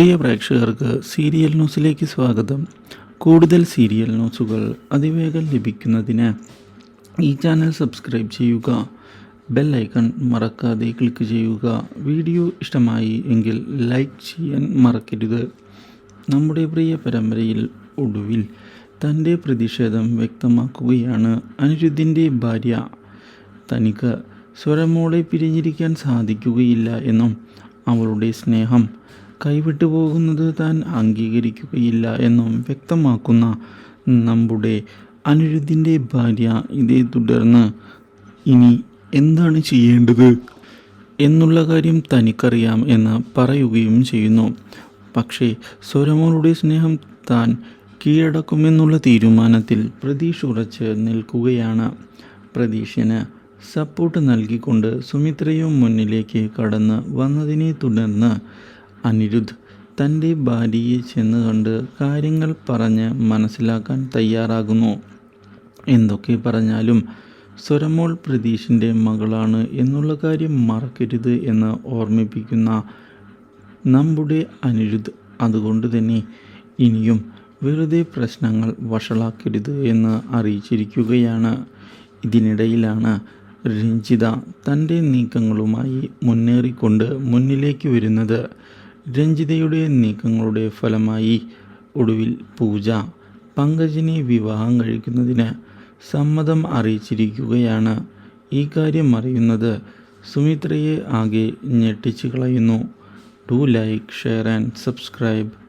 പ്രിയ പ്രേക്ഷകർക്ക് സീരിയൽ ന്യൂസിലേക്ക് സ്വാഗതം. കൂടുതൽ സീരിയൽ ന്യൂസുകൾ അതിവേഗം ലഭിക്കുന്നതിന് ഈ ചാനൽ സബ്സ്ക്രൈബ് ചെയ്യുക ബെൽ ഐക്കൺ മറക്കാതെ ക്ലിക്ക് ചെയ്യുക. വീഡിയോ ഇഷ്ടമായി എങ്കിൽ ലൈക്ക് ചെയ്യാൻ മറക്കരുത്. നമ്മുടെ പ്രിയ പരമ്പരയിൽ ഒടുവിൽ തന്റെ പ്രതിഷേധം വ്യക്തമാക്കുകയാണ്. അനിരുദ്ധിന്റെ ഭാര്യ തനിക്ക് സ്വരമോളെ പിരിഞ്ഞിരിക്കാൻ സാധിക്കുകയില്ല എന്നും അവളുടെ സ്നേഹം കൈവിട്ടു പോകുന്നത് താൻ അംഗീകരിക്കുകയില്ല എന്നും വ്യക്തമാക്കുന്ന നമ്മുടെ അനിരുദ്ധിന്റെ ഭാര്യ ഇതേ തുടർന്ന് ഇനി എന്താണ് ചെയ്യേണ്ടത്? എന്നുള്ള കാര്യം തനിക്കറിയാം എന്ന് പറയുകയും ചെയ്യുന്നു. പക്ഷേ സ്വരമോളുടെ സ്നേഹം താൻ കീഴടക്കുമെന്നുള്ള തീരുമാനത്തിൽ പ്രതീഷ് ഉറച്ച് നിൽക്കുകയാണ്. പ്രതീഷിന് സപ്പോർട്ട് നൽകിക്കൊണ്ട് സുമിത്രയും മുന്നിലേക്ക് കടന്ന് വന്നതിനെ തുടർന്ന് അനിരുദ്ധ് തന്റെ ഭാര്യയെ ചെന്ന് കണ്ട് കാര്യങ്ങൾ പറഞ്ഞ് മനസ്സിലാക്കാൻ തയ്യാറാകുന്നു. എന്തൊക്കെ പറഞ്ഞാലും സ്വരമോൾ പ്രതീഷിന്റെ മകളാണ് എന്നുള്ള കാര്യം മറക്കരുത് എന്ന് ഓർമ്മിപ്പിക്കുന്ന നമ്മുടെ അനിരുദ്ധ് അതുകൊണ്ട് തന്നെ ഇനിയും വെറുതെ പ്രശ്നങ്ങൾ വഷളാക്കരുത് എന്ന് അറിയിച്ചിരിക്കുകയാണ്. ഇതിനിടയിലാണ് രഞ്ജിത തന്റെ നീക്കങ്ങളുമായി മുന്നേറിക്കൊണ്ട് മുന്നിലേക്ക് വരുന്നത്. രഞ്ജിതയുടെ നീക്കങ്ങളുടെ ഫലമായി ഒടുവിൽ പൂജ പങ്കജിനെ വിവാഹം കഴിക്കുന്നതിന് സമ്മതം അറിയിച്ചിരിക്കുകയാണ്. ഈ കാര്യം അറിയുന്നത് സുമിത്രയെ ആകെ ഞെട്ടിച്ചു കളയുന്നു. Do like share and subscribe